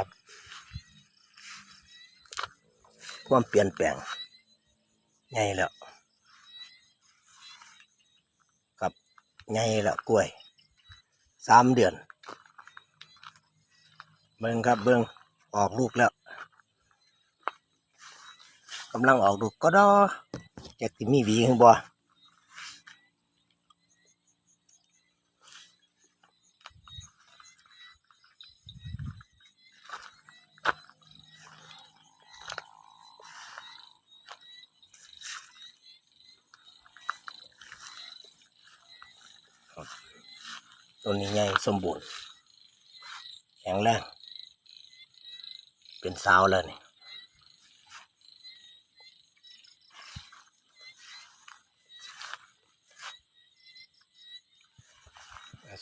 ครับ ความเปลี่ยนแปลงใหญ่แล้วครับใหญ่แล้วกล้วยสามเดือน เบิ่งครับเบิ่งออกลูกแล้วกำลังออกลูกก็ดอจะสิมีหวีขึ้นบ่ ต้นนี้ใหญ่สมบูรณ์แข็งแรงเป็นสาวแล้วนี่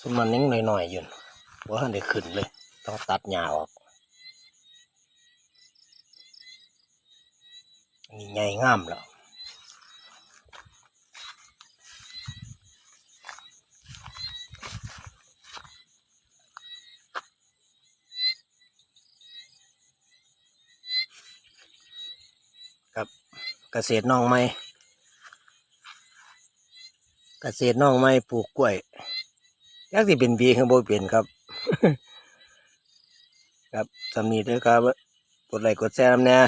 สุดมันนิ่งหน่อยๆอยู่ว่าได้ขึ้นเลย ต้องตัดหญ้าออกนี่ใหญ่งามแล้ว เกษตรน้องไม้เกษตรน้องไม้ปลูกกล้วยยักสิเป็นบีข้างบนเปลี่ยนครับ ครับสำนีด้วยครับกดไลค์กดแชร์นำแน่